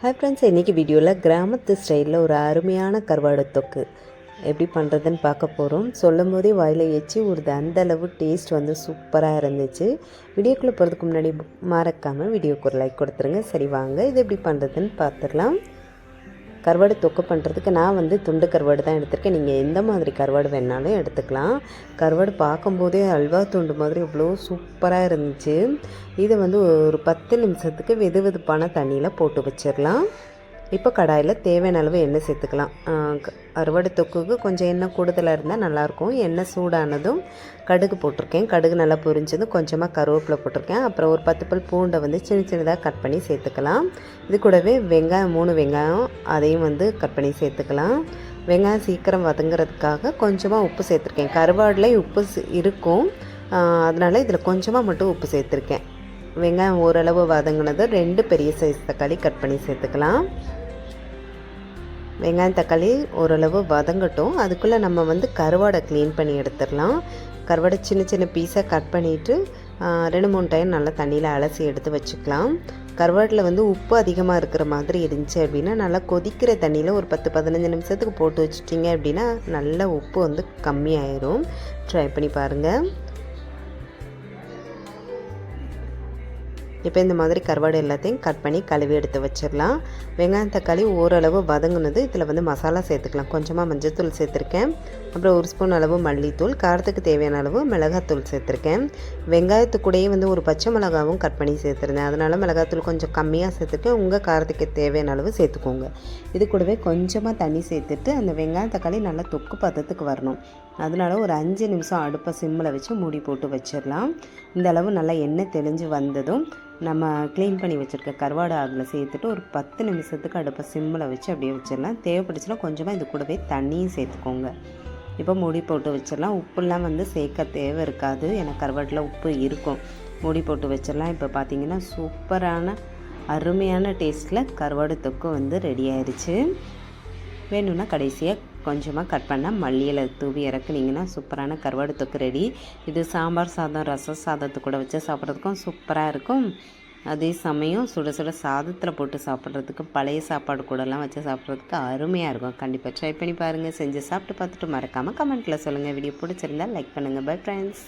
Hi friends இன்றைக்கி வீடியோவில் கிராமத்து ஸ்டைலில் ஒரு அருமையான கருவாடு தொக்கு. எப்படி பண்ணுறதுன்னு பார்க்க போகிறோம் சொல்லும் போதே வாயில் எச்சி ஊறுது அந்த அளவு டேஸ்ட் வந்து சூப்பராக இருந்துச்சு. வீடியோக்குள்ளே போகிறதுக்கு முன்னாடி மறக்காமல் வீடியோக்கு ஒரு லைக் கொடுத்துருங்க. சரி வாங்க. இது எப்படி பண்ணுறதுன்னு பார்த்துடலாம். கருவாடு தொக்கு பண்ணுறதுக்கு நான் வந்து துண்டு கருவாடு தான் எடுத்திருக்கேன். நீங்கள் எந்த மாதிரி கருவாடு வேணாலும் எடுத்துக்கலாம். கருவாடு பார்க்கும்போதே அல்வா துண்டு மாதிரி இவ்வளோ சூப்பராக இருந்துச்சு. இதை வந்து ஒரு பத்து நிமிஷத்துக்கு வெது வெதுப்பான தண்ணியில் போட்டு வச்சிடலாம். இப்போ கடாயில் தேவையான அளவு எண்ணெய் சேர்த்துக்கலாம். அறுவடை தொக்குக்கு கொஞ்சம் எண்ணெய் கூடுதலாக இருந்தால் நல்லாயிருக்கும். எண்ணெய் சூடானதும் கடுகு போட்டிருக்கேன். கடுகு நல்லா பொரிஞ்சதும் கொஞ்சமாக கருவேப்பிலை போட்டிருக்கேன். அப்புறம் ஒரு பத்து பல் பூண்டை வந்து சின்ன சின்னதாக கட் பண்ணி சேர்த்துக்கலாம். இது கூடவே வெங்காயம் மூணு வெங்காயம் அதையும் வந்து கட் பண்ணி சேர்த்துக்கலாம். வெங்காயம் சீக்கிரம் வதங்குறதுக்காக கொஞ்சமாக உப்பு சேர்த்துருக்கேன். கருவாடுலேயும் உப்பு இருக்கும். அதனால் இதில் கொஞ்சமாக மட்டும் உப்பு சேர்த்துருக்கேன். வெங்காயம் ஓரளவு வதங்கினது ரெண்டு பெரிய சைஸ் தக்காளி கட் பண்ணி சேர்த்துக்கலாம். வெங்காயம் தக்காளி ஓரளவு வதங்கட்டும். அதுக்குள்ளே நம்ம வந்து கருவாடை க்ளீன் பண்ணி எடுத்துடலாம். கருவாடை சின்ன சின்ன பீஸாக கட் பண்ணிவிட்டு ரெண்டு மூணு டைம் நல்லா தண்ணியில் அலசி எடுத்து வச்சுக்கலாம். கருவாட்டில் வந்து உப்பு அதிகமாக இருக்கிற மாதிரி இருந்துச்சு அப்படின்னா நல்லா கொதிக்கிற தண்ணியில் ஒரு பத்து பதினஞ்சு நிமிஷத்துக்கு போட்டு வச்சுட்டிங்க அப்படின்னா நல்ல உப்பு வந்து கம்மியாயிரும். ட்ரை பண்ணி பாருங்கள் இப்போ இந்த மாதிரி கருவாடு எல்லாத்தையும் கட் பண்ணி கழுவி எடுத்து வச்சிடலாம். வெங்காயம் தக்காளி ஓரளவு வதங்கினது இதில் வந்து மசாலா சேர்த்துக்கலாம். கொஞ்சமாக மஞ்சத்தூள் சேர்த்துருக்கேன். அப்புறம் ஒரு ஸ்பூன் அளவு மல்லித்தூள் காரத்துக்கு தேவையான அளவு மிளகாத்தூள் சேர்த்துருக்கேன். வெங்காயத்துக்கூடயே வந்து ஒரு பச்சை மிளகாவும் கட் பண்ணி சேர்த்துருந்தேன். அதனால் மிளகாத்தூள் கொஞ்சம் கம்மியாக சேர்த்துருக்கேன் உங்கள் காரத்துக்கு தேவையான அளவு சேர்த்துக்கோங்க. இது கூடவே கொஞ்சமாக தண்ணி சேர்த்துட்டு அந்த வெங்காயம் தக்காளி நல்லா தொக்கு பதத்துக்கு வரணும். அதனால் ஒரு அஞ்சு நிமிஷம் அடுப்பை சிம்மில் வச்சு மூடி போட்டு வச்சிடலாம். இந்த அளவு நல்லா எண்ணெய் தெளிஞ்சு வந்ததும் நம்ம க்ளீன் பண்ணி வச்சுருக்க கருவாடு ஆகில் சேர்த்துட்டு ஒரு பத்து நிமிஷத்துக்கு அடுப்பை சிம்மில் வச்சு அப்படியே வச்சிடலாம். தேவைப்பட்டுச்சுன்னா கொஞ்சமாக இது கூடவே தண்ணியும் சேர்த்துக்கோங்க. இப்போ மூடி போட்டு வச்சிடலாம். உப்புலாம் வந்து சேர்க்க தேவை இருக்காது. ஏன்னா கருவாட்டில் உப்பு இருக்கும். மூடி போட்டு வச்சிடலாம். இப்போ பார்த்திங்கன்னா சூப்பரான அருமையான டேஸ்ட்டில் கருவாடு தொக்கு வந்து ரெடி ஆயிடுச்சு வேணும்னா கடைசியாக கொஞ்சமாக கட் பண்ணால் மல்லியில் தூவி இறக்குனீங்கன்னா சூப்பரான கருவாடு தொக்கு ரெடி இது சாம்பார் சாதம் ரசம் சாதத்து கூட வச்சு சாப்பிட்றதுக்கும் சூப்பராக இருக்கும். அதே சமயம் சுட சுட சாதத்தில் போட்டு சாப்பிட்றதுக்கு பழைய சாப்பாடு கூடலாம் வச்சு சாப்பிட்றதுக்கு அருமையாக இருக்கும். கண்டிப்பாக ட்ரை பண்ணி பாருங்கள் செஞ்சு சாப்பிட்டு பார்த்துட்டு மறக்காமல் கமெண்ட்டில் சொல்லுங்கள் வீடியோ பிடிச்சிருந்தா லைக் பண்ணுங்கள் பை ஃப்ரெண்ட்ஸ்